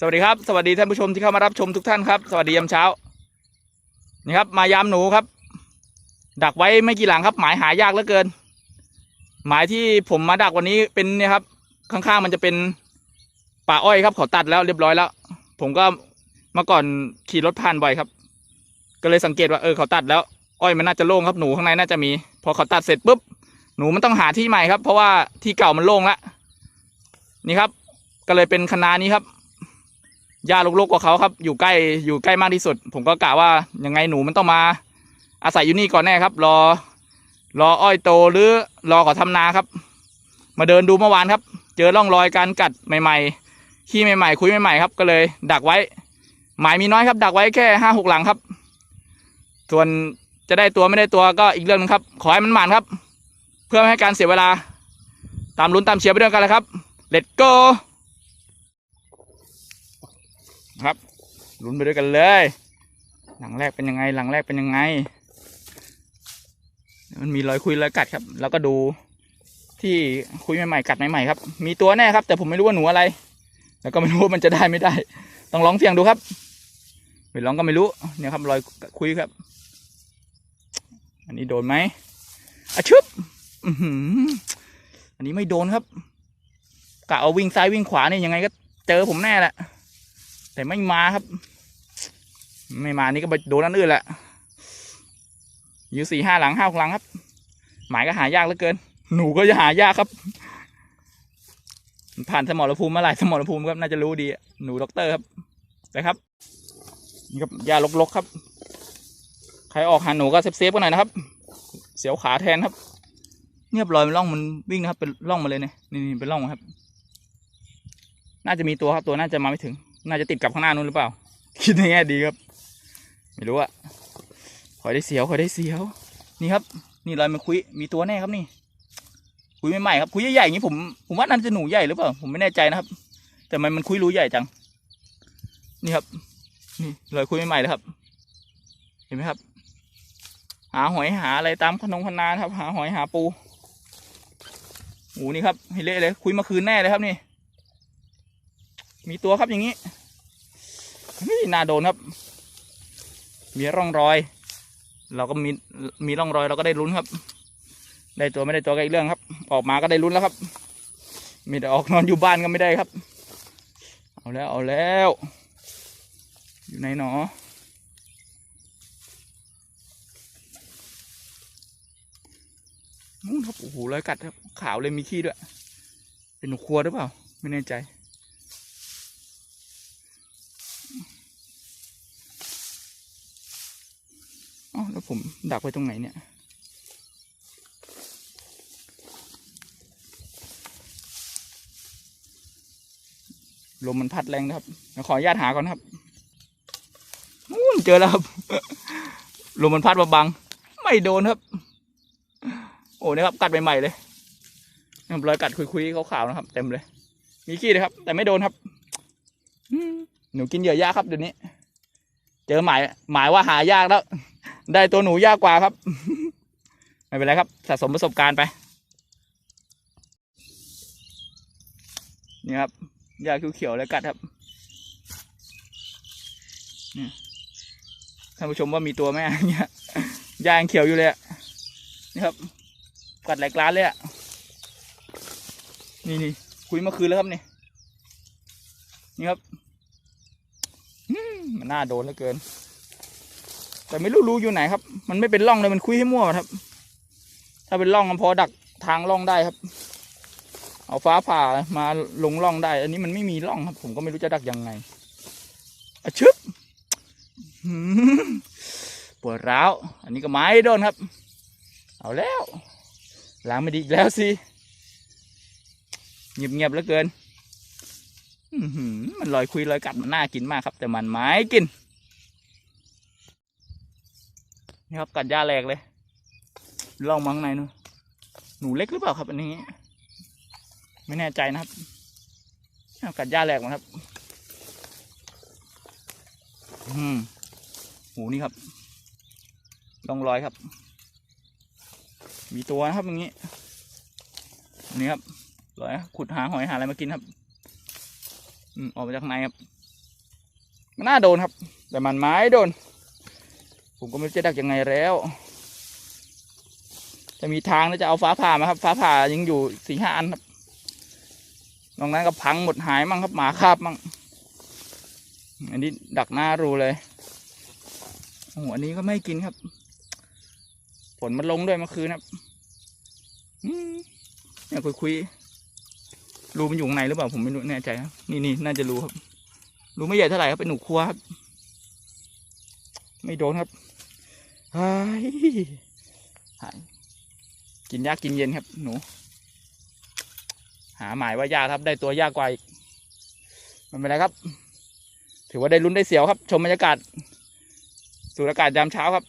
สวัสดีครับ สวัสดีท่านผู้ชมที่เข้ามารับชมทุกท่านครับ สวัสดียามเช้า นี่ครับ มายามหนูครับ ดักไว้ไม่กี่หลังครับ หมายหายากเหลือเกิน หมายที่ผมมาดักวันนี้เป็นเนี่ยครับ ข้างๆมันจะเป็นป่าอ้อยครับเขาตัดแล้วเรียบร้อยแล้ว ผมก็เมื่อก่อนขี่รถผ่านบ่อยครับ ก็เลยสังเกตว่าเออเขาตัดแล้ว อ้อยมันน่าจะโล่งครับหนูข้างในน่าจะมี พอเขาตัดเสร็จปุ๊บหนูมันต้องหาที่ใหม่ครับ เพราะว่าที่เก่ามันโล่งละนี่ครับ ก็เลยเป็นคณะนี้ครับ หญ้าลกๆกว่าเขาครับ อยู่ใกล้อยู่ใกล้มากที่สุด ผมก็กะว่ายังไงหนูมันต้องมา อาศัยอยู่นี่ก่อนแน่ครับ รอ รออ้อยโตหรือรอเขาทำนาครับ มาเดินดูเมื่อวานครับ เจอร่องรอยการกัดใหม่ๆขี้ใหม่ๆคุยใหม่ๆครับ ก็เลย ดักไว้ หมายมีน้อยครับ ดักไว้แค่ห้าหกหลังครับ ส่วนจะได้ตัวไม่ได้ตัวก็อีกเรื่องหนึงครับ ขอให้มันหมานครับ เพื่อไม่ให้การเสียเวลา ตามลุ้นตามเชียร์ไปด้วยกันเลยครับ let's go ครับลุ้นไปด้วยกันเลย หลังแรกเป็นยังไง หลังแรกเป็นยังไง มันมีรอยคุยรอยกัดครับ แล้วก็ดูที่คุยใหม่ๆกัดใหม่ๆครับ มีตัวแน่ครับ แต่ผมไม่รู้ว่าหนูอะไร แล้วก็ไม่รู้ว่ามันจะได้ไม่ได้ ต้องลองเสี่ยงดูครับไม่ลองก็ไม่รู้เนี่ยครับรอยคุยครับ อันนี้โดนไหมอะชึบอันนี้ไม่โดนครับกะเอาวิ่งซ้ายวิ่งขวาเนี่ยยังไงก็เจอผมแน่แหละ แต่ไม่มาครับ ไม่มานี่ก็ไปโดนอันอื่นแหละอยู่สี่ห้าหลังห้าหกหลังครับ หมายก็หายากเหลือเกิน หนูก็จะหายากครับ ผ่านสมรภูมิมาหลายสมรภูมิครับน่าจะรู้ดีหนูด็อกเตอร์ครับนะครับ นี่ครับยาลกๆครับ ใครออกหาหนูก็เซฟๆกันหน่อยนะครับ เสียวขาแทนครับเงียบรอยมันร่องมันวิ่งนะครับเป็นร่องมาเลยเนี่ยนี่เป็นร่องครับ น่าจะมีตัวครับตัวน่าจะมาไม่ถึง น่าจะติดกับข้างหน้านู้นหรือเปล่า คิดในแง่ดีครับ ไม่รู้อะขอได้เสียวขอได้เสียว นี่ครับ นี่รอยมันคุย มีตัวแน่ครับนี่ คุยใหม่ๆครับ คุยใหญ่ๆอย่างนี้ผม ผมว่าน่าจะหนูใหญ่หรือเปล่า ผมไม่แน่ใจนะครับ แต่มันมันคุยรู้ใหญ่จัง นี่ครับ นี่รอยคุยใหม่ๆเลยครับ เห็นไหมครับ หาหอยหาอะไรตามขนงพนานครับ หาหอยหาปูโอ้นี่ครับให้เละเลย คุยมาคืนแน่เลยครับนี่ มีตัวครับอย่างนี้ นี่น่าโดนครับ มีร่องรอย เราก็มีมีร่องรอยเราก็ได้ลุ้นครับ ได้ตัวไม่ได้ตัวก็อีกเรื่องครับ ออกมาก็ได้ลุ้นแล้วครับ มีแต่ออกนอนอยู่บ้านก็ไม่ได้ครับ เอาแล้วเอาแล้ว อยู่ไหนหนอนู่นครับโอ้โหรอยกัดครับขาวเลยมีขี้ด้วย เป็นหนูครัวหรือเปล่า ไม่แน่ใจ อ๋อแล้ว ผมดักไว้ตรงไหนเนี่ย ลมมันพัดแรงนะครับ ขออนุญาตหาก่อนครับนู่นเจอแล้วครับ ลมมันพัดมาบัง ไม่โดนครับ โอ้นะครับ กัดใหม่ๆเลยนะครับรอยกัดคุยๆขาวๆนะครับ เต็มเลย มีขี้เลยครับ แต่ไม่โดนครับหนูกินเหยื่อยากครับเดี๋ยวนี้ เจอหมายหมายว่าหายากแล้ว ได้ตัวหนูยากกว่าครับ ไม่เป็นไรครับ สะสมประสบการณ์ไป นี่ครับยาเขียวๆแล้วกัดครับนี่ท่านผู้ชมว่ามีตัวไหมอะเนี่ยยายังเขียวอยู่เลยอะนี่ครับ กัดหลายกล้านเลยอะ นี่นี่คุยเมื่อคืนแล้วครับนี่ นี่ครับมันน่าโดนเหลือเกิน แต่ไม่รู้รูอยู่ไหนครับ มันไม่เป็นร่องเลยมันคุยให้มั่วครับ ถ้าเป็นร่องมันพอดักทางร่องได้ครับ เอาฟ้าผ่ามาลงร่องได้ อันนี้มันไม่มีร่องครับ ผมก็ไม่รู้จะดักยังไงอะชึบปวดร้าว อันนี้ก็ไม้โดนครับ เอาแล้วล้างไม่ดีอีกแล้วสิเงียบๆเหลือเกินมันลอยคุยลอยกัดมันน่ากินมากครับ แต่มันไม้กิน นี่ครับกัดหญ้าแหลกเลยลองมาข้งในนู่นหนูเล็กหรือเปล่าครับอันนี้ ไม่แน่ใจนะครับกัดหญ้าแหลกมาครับ อืมหูนี่ครับลองรอยครับ มีตัวนะครับอย่างนี้นี่ครับรอยขุดหาหอยหาอะไรมากินครับ อืมออกมาจากข้างในครับมันน่าโดนครับ แต่มันไม้โดน ผมก็ไม่รู้จะดักยังไงแล้วจะมีทางแล้วจะเอาฟ้าผ่ามาครับ ฟ้าผ่ายังอยู่สี่ห้าอันครับนอกนั้นก็พังหมดหายมั่งครับหมาคาบมั่งอันนี้ดักหน้ารูเลยโอ้โหอันนี้ก็ไม่กินครับฝนมันลงด้วยเมื่อคืนครับเนี่ยคุยคุยๆรูมันอยู่ข้างในหรือเปล่าผมไม่รู้แน่ใจครับ นี่นี่น่าจะรู้ครับ รูไม่ใหญ่เท่าไหร่ครับเป็นหนูครัวครับ ไม่โดนครับ เฮ้ยหายกินยากกินเย็นครับ หนู หาหมายว่ายากครับ ได้ตัวยากกว่าอีกมันเป็นไรครับ ถือว่าได้ลุ้นได้เสียวครับ ชมบรรยากาศ สูดอากาศยามเช้าครับ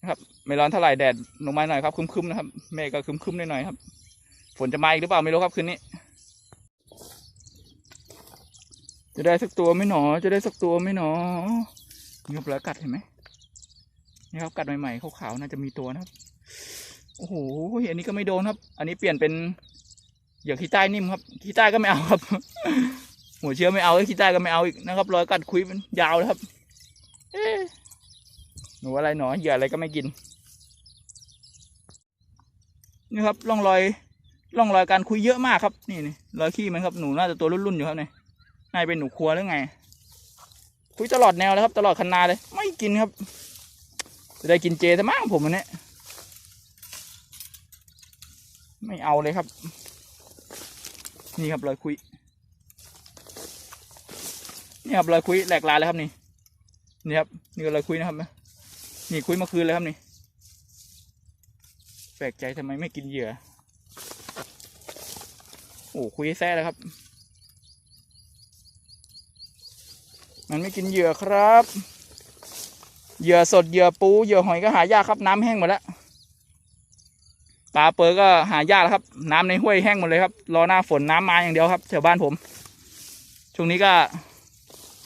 นะครับ ไม่ร้อนเท่าไหร่แดดลงมาหน่อยครับครึมๆนะครับเมฆก็ครึมๆหน่อยๆครับ ฝนจะมาอีกหรือเปล่าไม่รู้ครับคืนนี้ จะได้สักตัวไหม่หนอ จะได้สักตัวไหม่หนอนี่ครับแล้วกัดเห็นไหม นี่ครับกัดใหม่ๆขาวๆน่าจะมีตัวนะครับโอ้โหอันนี้ก็ไม่โดนครับ อันนี้เปลี่ยนเป็นเหยื่อขี้ใต้นิ่มครับขี้ใต้ก็ไม่เอาครับ หัวเชื้อไม่เอาขี้ใต้ก็ไม่เอาอีกนะครับรอยกัดคุยมันยาวเลยครับเอ๊หนูอะไรหนอเหยื่ออะไรก็ไม่กินนี่ครับร่องรอยร่องรอยการคุยเยอะมากครับ นี่นี่รอยขี้มันครับหนูน่าจะตัวรุ่นๆอยู่ครับเนี่ยนาจะเป็นหนูครัวหรือไง คุยตลอดแนวเลยครับ ตลอดคันนาเลย ไม่กินครับ จะได้กินเจซะมั้งผมอันนี้ไม่เอาเลยครับ นี่ครับรอยคุยนี่ครับรอยคุยแหลกลายเลยครับนี่นี่ครับนี่ก็รอยคุยนะครับนี่คุยเมื่อคืนเลยครับนี่ แปลกใจทำไมไม่กินเหยื่อโอ้คุยแซ่แล้วครับ มันไม่กินเหยื่อครับ เหยื่อสดเหยื่อปูเหยื่อหอยก็หายากครับน้ำแห้งหมดแล้วปลาเปอร์ก็หายากแล้วครับ น้ำในห้วยแห้งหมดเลยครับ รอหน้าฝนน้ำมาอย่างเดียวครับแถวบ้านผมช่วงนี้ก็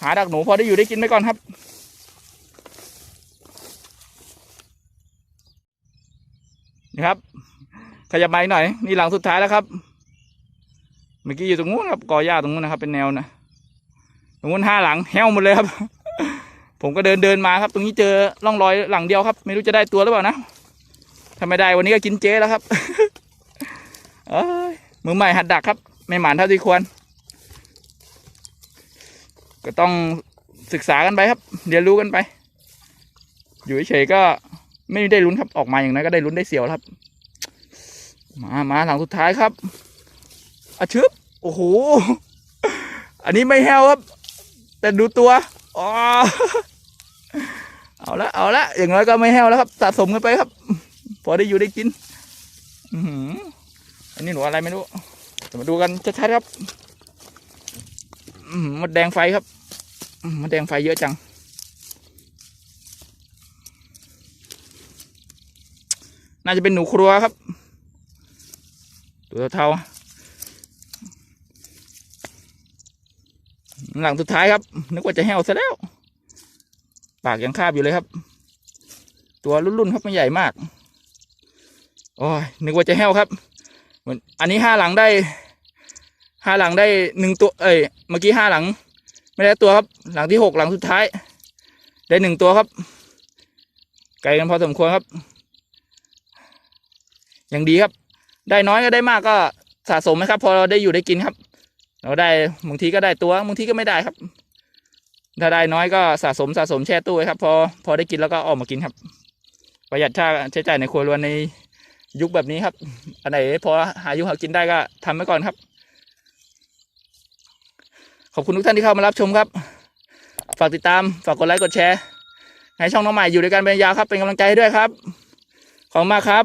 หาดักหนูพอได้อยู่ได้กินไปก่อนครับนี่ครับ ขยับมาอีกหน่อย นี่หลังสุดท้ายแล้วครับ เมื่อกี้อยู่ตรงนู้นครับกอหญ้าตรงนู้นนะครับ เป็นแนวนะตรงนู้นห้าหลังแห้วหมดเลยครับ ผมก็เดินเดินมาครับ ตรงนี้เจอร่องรอยหลังเดียวครับ ไม่รู้จะได้ตัวหรือเปล่านะถ้าไม่ได้วันนี้ก็กินเจแล้วครับเอ้ยมือใหม่หัดดักครับ ไม่หมานเท่าที่ควร ก็ต้องศึกษากันไปครับ เรียนรู้กันไป อยู่เฉยๆก็ไม่ได้ลุ้นครับออกมาอย่างนั้นก็ได้ลุ้นได้เสียวแล้วครับ มามาหลังสุดท้ายครับอาชึบโอ้โห อันนี้ไม่แห้วครับ แต่ดูตัวอ๋อ เอาละเอาละอย่างน้อยก็ไม่แห้วแล้วครับสะสมกันไปครับ พอได้อยู่ได้กิน อืออันนี้หนูอะไรไม่รู้จะมาดูกันชัดๆครับอือหือมดแดงไฟครับมมดแดงไฟเยอะจัง น่าจะเป็นหนูครัวครับตัวเทาหลังสุดท้ายครับ นึกว่าจะแห้วซะแล้ว ปากยังคาบอยู่เลยครับ ตัวรุ่นๆครับไม่ใหญ่มากโอ้ยนึกว่าจะแห้วครับ เหมือนอันนี้ห้าหลังได้ห้าหลังได้หนึ่งตัว เอ้ยเมื่อกี้ห้าหลัง ไม่ได้ตัวครับ หลังที่หกหลังสุดท้าย ได้หนึ่งตัวครับ ไกลกันพอสมควรครับอย่างดีครับ ได้น้อยก็ได้มากก็สะสมนะครับ พอเราได้อยู่ได้กินครับ เราได้บางทีก็ได้ตัวบางทีก็ไม่ได้ครับ ถ้าได้น้อยก็สะสมสะสมแช่ตู้ไว้ครับ พอพอได้กินแล้วก็ออกมากินครับ ประหยัดค่าใช้จ่ายในครัวเรือนในยุคแบบนี้ครับ อันไหนพอหายุหากินได้ก็ทำไว้ก่อนครับ ขอบคุณทุกท่านที่เข้ามารับชมครับ ฝากติดตามฝากกดไลค์กดแชร์ ให้ช่องน้องใหม่อยู่ด้วยกันเป็นยาวครับ เป็นกำลังใจให้ด้วยครับ ขอบคุณมากครับ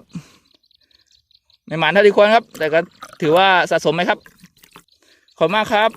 ไม่หมานเท่าที่ควรครับ แต่ก็ถือว่าสะสมไหมครับ ขอบคุณมากครับ